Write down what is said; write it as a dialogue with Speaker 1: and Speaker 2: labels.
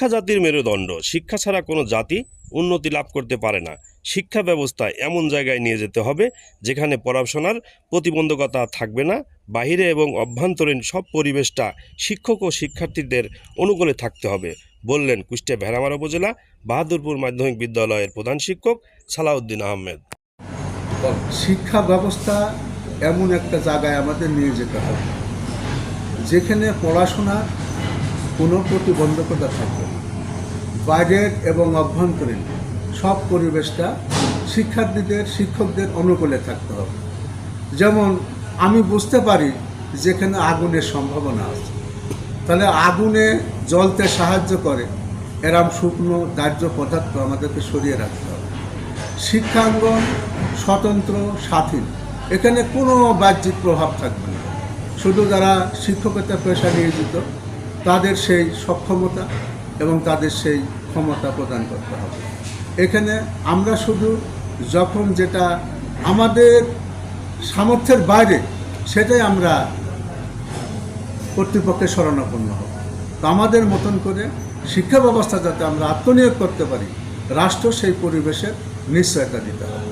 Speaker 1: শিক্ষা জাতির মেরুদণ্ড। শিক্ষা ছাড়া কোনো জাতি উন্নতি লাভ করতে পারে না। শিক্ষা ব্যবস্থা এমন জায়গায় নিয়ে যেতে হবে, যেখানে পড়াশোনার প্রতিবন্ধকতা থাকবে না, বাহিরে এবং অভ্যন্তরীণ সব পরিবেশটা শিক্ষক ও শিক্ষার্থীদের অনুকূলে থাকতে হবে, বললেন কুষ্টিয়া ভেড়ামারা উপজেলা বাহাদুরপুর মাধ্যমিক বিদ্যালয়ের প্রধান শিক্ষক সালাউদ্দিন আহমেদ।
Speaker 2: শিক্ষা ব্যবস্থা এমন একটা জায়গায় আমাদের নিয়ে যেতে হবে, যেখানে পড়াশোনার কোনো প্রতিবন্ধকতা থাকবে। না বাইরের এবং অভ্যন্তরীণ সব পরিবেশটা শিক্ষার্থীদের, শিক্ষকদের অনুকূলে থাকতে হবে। যেমন, আমি বুঝতে পারি যেখানে আগুনের সম্ভাবনা আছে। তাহলে আগুনে জ্বলতে সাহায্য করে এরম শুকনো দাহ্য পদার্থ আমাদেরকে সরিয়ে রাখতে হবে। শিক্ষাঙ্গন স্বতন্ত্র, স্বাধীন, এখানে কোনো বাহ্যিক প্রভাব থাকবে না। শুধু যারা শিক্ষকতা পেশা নিয়োজিত তাদের সেই সক্ষমতা এবং তাদের সেই ক্ষমতা প্রদান করতে হবে। এখানে আমরা শুধু যখন যেটা আমাদের সামর্থ্যের বাইরে সেটাই আমরা কর্তৃপক্ষের শরণাপন্ন হব। তো আমাদের মতন করে শিক্ষা ব্যবস্থা যাতে আমরা আত্মনিয়োগ করতে পারি, রাষ্ট্র সেই পরিবেশের নিশ্চয়তা দিতে হবে।